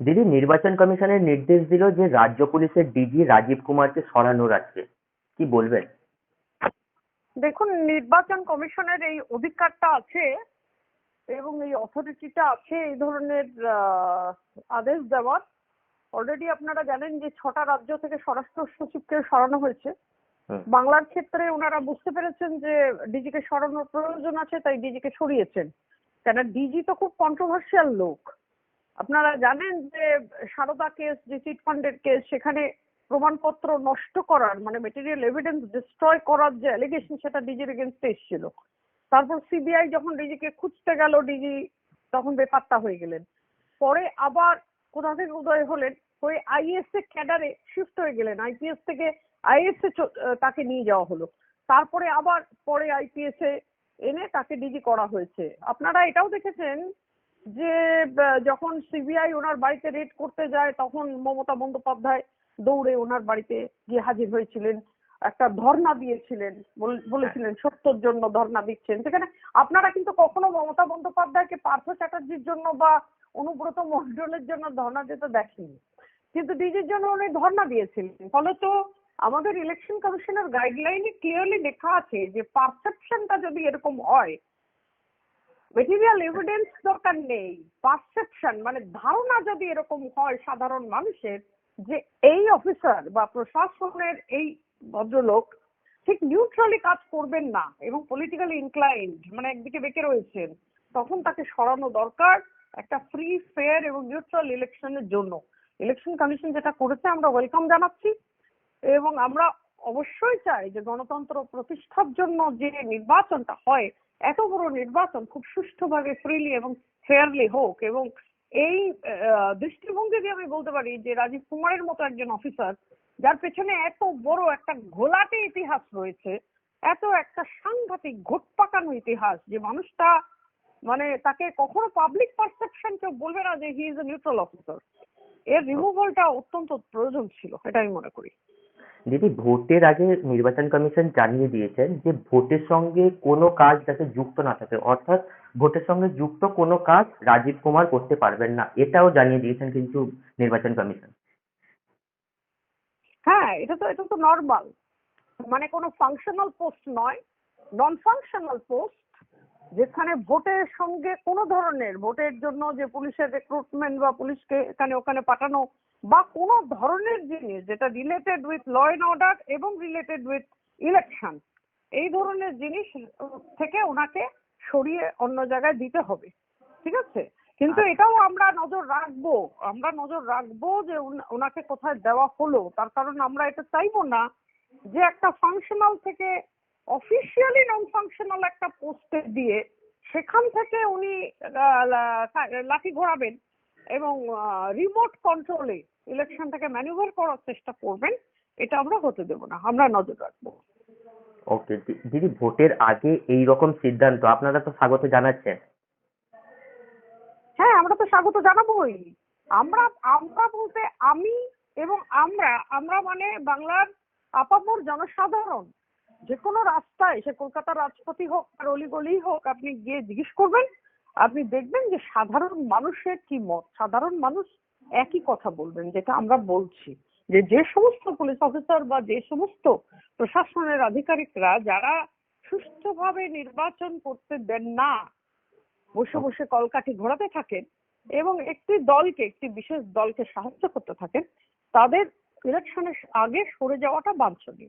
দিদি নির্বাচন কমিশনের নির্দেশ দিল যে রাজ্য পুলিশের ডিজি রাজীব কুমারকে সরানোর আছে কি বলবেন? দেখুন নির্বাচন কমিশনের এই অধিকারটা আছে এবং এই অথরিটিটা আছে এই ধরনের আদেশ দেওয়ার। অলরেডি আপনারা জানেন যে ছটা রাজ্য থেকে স্বরাষ্ট্র সচিবকে সরানো হয়েছে। বাংলার ক্ষেত্রে ওনারা বুঝতে পেরেছেন যে ডিজিকে সরানোর প্রয়োজন আছে তাই ডিজিকে সরিয়েছেন। কেন ডিজি তো খুব কন্ট্রোভার্সিয়াল লোক। আপনারা জানেন যে সারদা কেস যে চিট ফান্ডের কেস সেখানে প্রমাণপত্র নষ্ট করার মানে মেটেরিয়াল এভিডেন্স ডিস্ট্রয় করার যে অ্যালিগেশন সেটা ডিজির এগেনস্টে এসেছিল। তারপর সিবিআই যখন ডিজিকে খুঁজতে গেল ডিজি তখন বেপাত্তা হয়ে গেলেন। পরে আবার কোথা থেকে উদয় হলেন? হয়ে আইএস এর ক্যাডারে শিফট হয়ে গেলেন। আইপিএস থেকে আইএস এ তাকে নিয়ে যাওয়া হলো। তারপরে আবার পরে আইপিএস এ এনে তাকে ডিজি করা হয়েছে। আপনারা এটাও দেখেছেন যে যখন সিবিআই ওনার বাড়িতে রেড করতে যায় তখন মমতা বন্দ্যোপাধ্যায় দৌড়ে ওনার বাড়িতে গিয়ে হাজির হয়েছিলেন। একটা ধর্ণা দিয়েছিলেন বলেছিলেন সত্যর জন্য ধর্ণা দিচ্ছেন। সেখানে আপনারা কিন্তু কখনো মমতা বন্দ্যোপাধ্যায়কে পার্থ চ্যাটার্জির জন্য বা অনুব্রত মন্ডলের জন্য ধর্ণা দিতে দেখেনি কিন্তু ডিজির জন্য উনি ধর্ণা দিয়েছিলেন। ফলে তো আমাদের ইলেকশন কমিশনের গাইডলাইনে ক্লিয়ারলি লেখা আছে যে পারসেপশনটা যদি এরকম হয় মেটেরিয়াল এভিডেন্স দরকার নেই। পারসেপশন মানে ধারণা যদি এরকম হয় সাধারণ মানুষের, যে এই অফিসার বা প্রশাসনের এই ভদ্রলোক ঠিক নিউট্রালি কাজ করবেন না এবং পলিটিক্যালি ইনক্লাইন্ড মানে একদিকে বেঁকে রয়েছেন, তখন তাকে সরানো দরকার একটা ফ্রি ফেয়ার এবং নিউট্রাল ইলেকশনের জন্য। ইলেকশন কমিশন যেটা করেছে, আমরা ওয়েলকাম জানাচ্ছি এবং আমরা অবশ্যই চাই যে গণতন্ত্র প্রতিষ্ঠার জন্য যে নির্বাচনটা হয়, এত বড় নির্বাচন খুব সুষ্ঠুভাবে ফ্রিলি এবং ফেয়ারলি হোক এবং এই দৃষ্টিভঙ্গি দিয়ে আমি বলতে পারি যে রাজীব কুমারের মতো একজন অফিসার যার পেছনে এত বড় একটা ঘোলাটে ইতিহাস রয়েছে, এত একটা সাংঘাতিক ঘোটপাকানো ইতিহাস যে মানুষটা মানে তাকে কখনো পাবলিক পারসেপশন কেউ বলবে না যে he is a neutral officer এর রিমুভালটা অত্যন্ত প্রয়োজন ছিল এটা আমি মনে করি। দিদি ভোটের আগে নির্বাচন কমিশন জানিয়ে দিয়েছেন যে ভোটের সঙ্গে কোনো কাজ যাতে যুক্ত না থাকে। অর্থাৎ ভোটের সঙ্গে যুক্ত কোনো কাজ রাজীব কুমার করতে পারবেন না। এটাও জানিয়ে দিয়েছেন কিন্তু নির্বাচন কমিশন। হ্যাঁ এটা তো এটা তো নর্মাল মানে কোনো ফাংশনাল পোস্ট নয় নন ফাংশনাল পোস্ট যেখানে ভোটের সঙ্গে কোনো ধরনের ভোটের জন্য যে পুলিশের রিক্রুটমেন্ট বা পুলিশকে এখানে ওখানে পাঠানো বা কোনো ধরনের জিনিস যেটা related with law and order এবং রিলেটেড উইথ ইলেকশন এই ধরনের জিনিস থেকে ওনাকে সরিয়ে অন্য জায়গায় দিতে হবে। ঠিক আছে? কিন্তু এটাও আমরা নজর রাখব আমরা নজর রাখব যে ওনাকে কোথায় দেওয়া হলো। তার কারণ আমরা এটা চাইব না যে একটা ফাংশনাল থেকে অফিসিয়ালি নন ফাংশনাল একটা পোস্টে দিয়ে সেখান থেকে উনি লাঠি ঘোরাবেন এবং রিমোট কন্ট্রোলে ইলেকশনটাকে ম্যানুভার করার চেষ্টা করবেন এটা আমরা হতে দেবো না আমরা নজর রাখব। ওকে দিদি ভোটের আগে এই রকম সিদ্ধান্ত আপনারা তো স্বাগত জানাচ্ছেন। হ্যাঁ আমরা তো স্বাগত জানাবোই। আমরা আমরা বলতে আমি এবং আমরা আমরা মানে বাংলার আপামর জনসাধারণ যে কোনো রাস্তায়, সে কলকাতার রাজপথই হোক আর অলিগলি হোক, আপনি গিয়ে জিজ্ঞেস করবেন, আপনি দেখবেন যে সাধারণ মানুষের কি মত? সাধারণ মানুষ একই কথা বলবেন, যেটা আমরা বলছি। যে যে সমস্ত পুলিশ অফিসার বা যে সমস্ত প্রশাসনের আধিকারিকরা, যারা সুষ্ঠুভাবে নির্বাচন করতে দেন না, বসে বসে কলকাঠি ঘোরাতে থাকেন এবং একটি দলকে, একটি বিশেষ দলকে সাহায্য করতে থাকেন, তাদের ইলেকশনের আগে সরে যাওয়াটা বাঞ্ছনীয়।